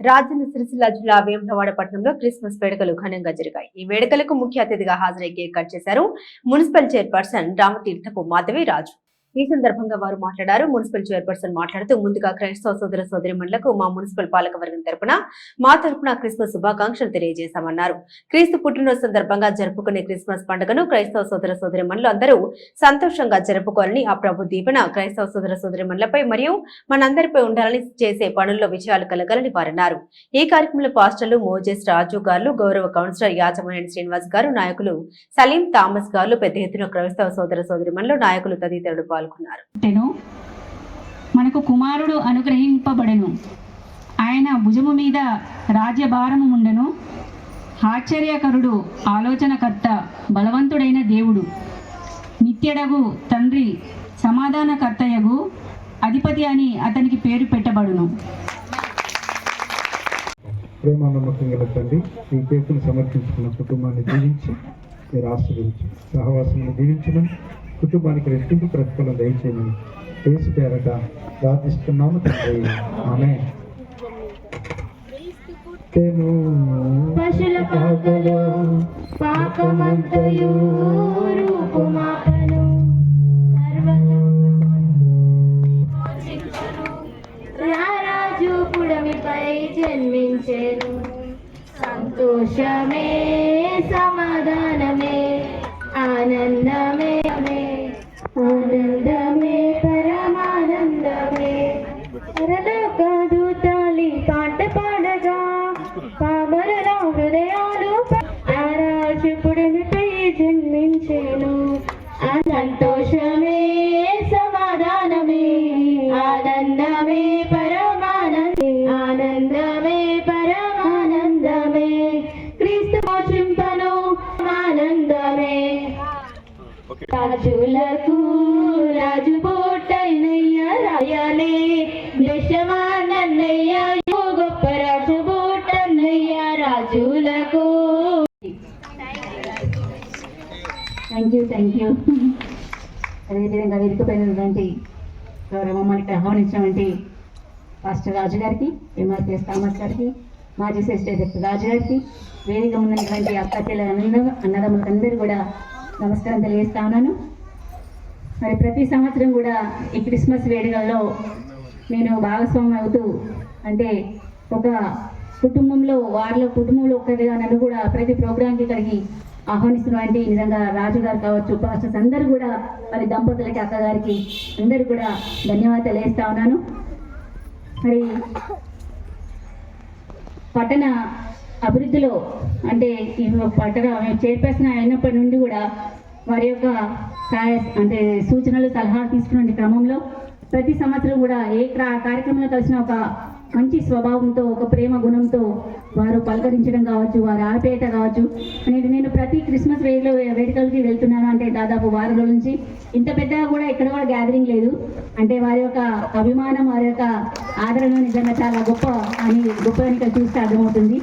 రాజన్న సిరిసిల్ల జిల్లా వేములవాడ పట్టణంలో క్రిస్మస్ వేడుకలు ఘనంగా జరిగాయి. ఈ వేడుకలకు ముఖ్య అతిథిగా హాజరై కేక్ కట్ చేశారు మున్సిపల్ చైర్పర్సన్ రామతీర్థపు మాధవి రాజు. ఈ సందర్భంగా వారు మాట్లాడారు. మున్సిపల్ చైర్పర్సన్ మాట్లాడుతూ ముందుగా క్రైస్తవ సోదర సోదరిమణులకు మా మున్సిపల్ పాలకవర్గం తరపున మా తరపున క్రిస్మస్ శుభాకాంక్షలు తెలియజేశామన్నారు. క్రీస్తు పుట్టినరోజు సందర్భంగా జరుపుకునే క్రిస్మస్ పండుగను క్రైస్తవ సోదర సోదరిమణులు అందరూ సంతోషంగా జరుపుకోవాలని ఆ ప్రభు దీపన క్రైస్తవ సోదర సోదరిమణులపై మరియు మనందరిపై ఉండాలని చేసే పనుల్లో విజయాలు కలగాలని వారన్నారు. ఈ కార్యక్రమంలో పాస్టర్లు మోజెస్ రాజు గారు గౌరవ కౌన్సిలర్ యాచమనేని శ్రీనివాస్ గారు నాయకులు సలీం థామస్ గారు పెద్ద ఎత్తున క్రైస్తవ సోదర సోదరిమణులు నాయకులు తదితరులు పాల్గొన్నారు. పుట్టెను మనకు కుమారుడు అనుగ్రహింపబడెను. ఆయన భుజము మీద రాజ్యభారము ఉండెను. ఆశ్చర్యకరుడు ఆలోచనకర్త బలవంతుడైన దేవుడు. నిత్యడగు తండ్రి సమాధానకర్తయగు అధిపతి అని అతనికి పేరు పెట్టబడును. ప్రేమ నమ్మకం గల తండ్రి ఈ కేసును సమర్పించుకున్న కుటుంబాన్ని దీవించి మీరు ఆశ్రయించి సహవాసాన్ని దీవించడం కుటుంబానికి రెట్టింపు ప్రతిఫలం దయచేయమని పేసి పేరట ప్రార్థిస్తున్నాము తండ్రి. ఆమె పశుల పాకలో పాకమంతయు రూపుమాపను రారాజు పుడమిపై జన్మించెను. సంతోషమే సమాధానమే ఆనందమే. ఆనందమే పరమానందమే. పరలోక దూతాలి పాట పాడగా. పామరుల హృదయాలు ఆరాజుపుడిపై జన్మించేను. అనంతో రాజులకు రాజు బోటైనయ్య రాయలే దేశమానన్నయ్య గొప్ప రాజు బోటన్నయ్య రాజులకు థ్యాంక్ యూ థ్యాంక్ యూ అదేవిధంగా వేదికపైనటువంటి గౌరవ మనకి ఆహ్వానించినటువంటి పాస్టర్ రాజు గారికి ఎంఆర్పిఎస్ థామస్ గారికి మాజీ సెక్రటరీ రాజు గారికి వేదిక ఉన్నటువంటి అక్క అన్న అన్నదమ్ములందరూ కూడా నమస్కారం తెలియజేస్తా ఉన్నాను మరి ప్రతి సంవత్సరం కూడా ఈ క్రిస్మస్ వేడుకల్లో నేను భాగస్వామి అవుతూ అంటే ఒక కుటుంబంలో వాళ్ళ కుటుంబంలో ఒక్కరిగా నన్ను కూడా ప్రతి ప్రోగ్రాంకి ఇక్కడికి ఆహ్వానిస్తున్నటువంటి నిజంగా రాజు గారు కావచ్చు పాస్టర్స్ అందరూ కూడా మరి దంపతులకి అక్కగారికి అందరూ కూడా ధన్యవాదాలు తెలియజేస్తా ఉన్నాను మరి పట్టణ అభివృద్ధిలో అంటే పట్టగా పట్టణ చైర్పర్సన్ అయినప్పటి నుండి కూడా వారి యొక్క సహాయ అంటే సూచనలు సలహాలు తీసుకునే క్రమంలో ప్రతి సంవత్సరం కూడా ఏ క్రా- కార్యక్రమంలో కలిసిన ఒక మంచి స్వభావంతో ఒక ప్రేమ గుణంతో వారు పలకరించడం కావచ్చు వారు ఆపేట కావచ్చు. అనేది నేను ప్రతి క్రిస్మస్ వేలో వేడుకలకి వెళ్తున్నాను. అంటే దాదాపు వారం రోజుల నుంచి ఇంత పెద్దగా కూడా ఎక్కడ కూడా గ్యాదరింగ్ లేదు. అంటే వారి యొక్క అభిమానం వారి యొక్క ఆదరణ నిజంగా చాలా గొప్ప అని గొప్ప ఇక్కడ చూస్తే అర్థమవుతుంది.